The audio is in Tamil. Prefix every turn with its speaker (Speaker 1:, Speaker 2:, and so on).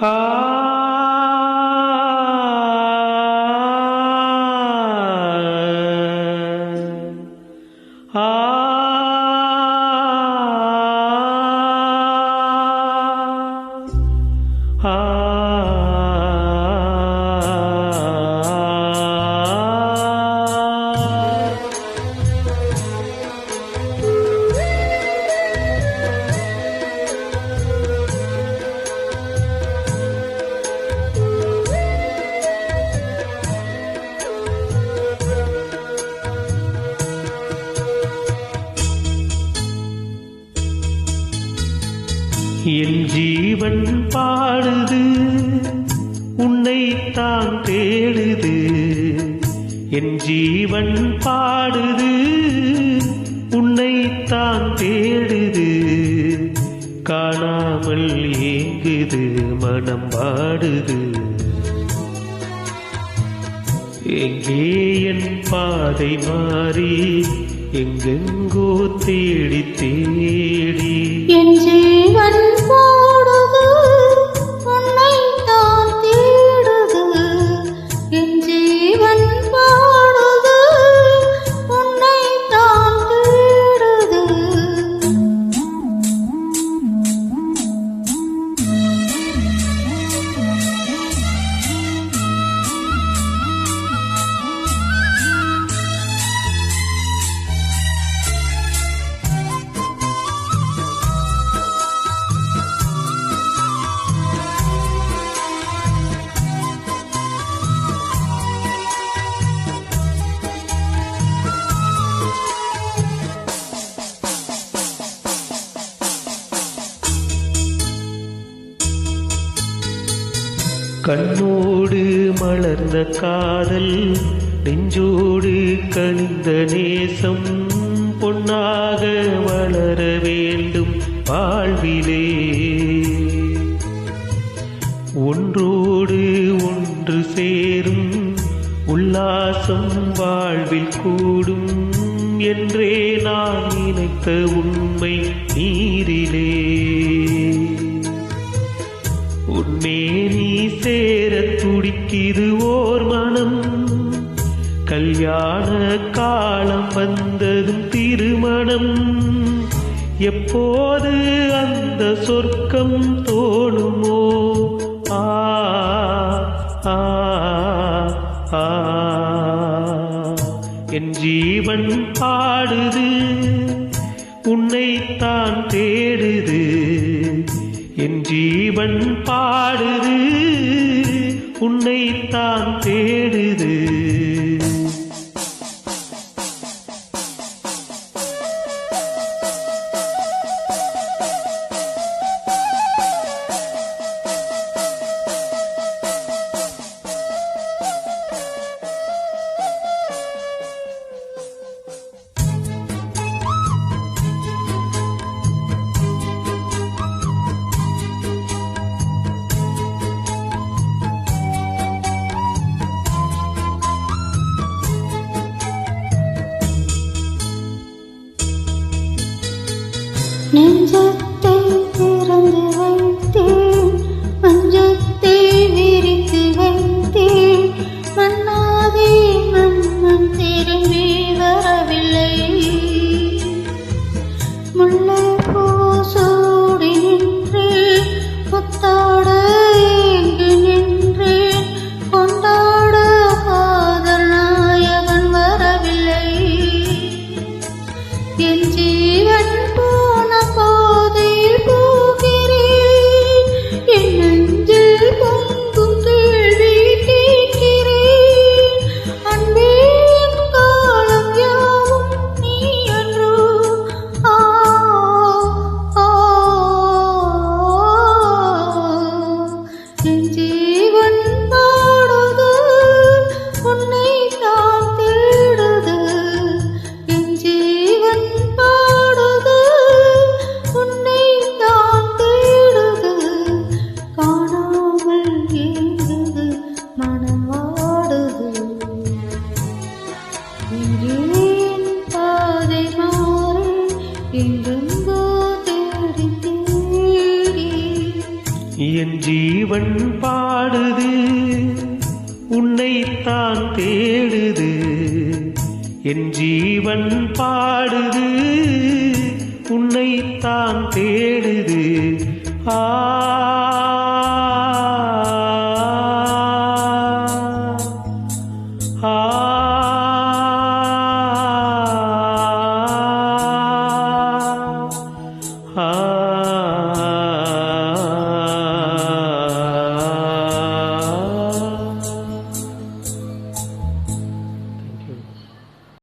Speaker 1: ஆ என் ஜீவன் பாடுது உன்னைத்தான் தேடுது. என் ஜீவன் பாடுது உன்னைத்தான் தேடுது. காணாமல் ஏங்குது மனம் பாடுது. எங்கே என் பாதை மாறி எங்கெங்கோ தேடி தேடி. கண்ணோடு மலர்ந்த காதல் நெஞ்சோடு கனிந்த நேசம் பொன்னாக வளர வேண்டும் வாழ்விலே. ஒன்றோடு ஒன்று சேரும் உல்லாசம் வாழ்வில் கூடும் என்றே நான் நினைத்த உண்மை நீரிலே. இது ஓர் மனம்? கல்யாண காலம் வந்ததும் திருமணம். எப்போது அந்த சொர்க்கம் தோணுமோ? ஆ ஆ. என் ஜீவன் பாடுது உன்னைத்தான் தேடுது. என் ஜீவன் பாடுது உன்னைத்தான் தேடுது. நெஞ்சத்தை திறந்து வைத்தேன். என் ஜீவன் பாடுது உன்னைத்தான் தேடுது. என் ஜீவன் பாடுது உன்னைத்தான் தேடுது. ஆ ஆ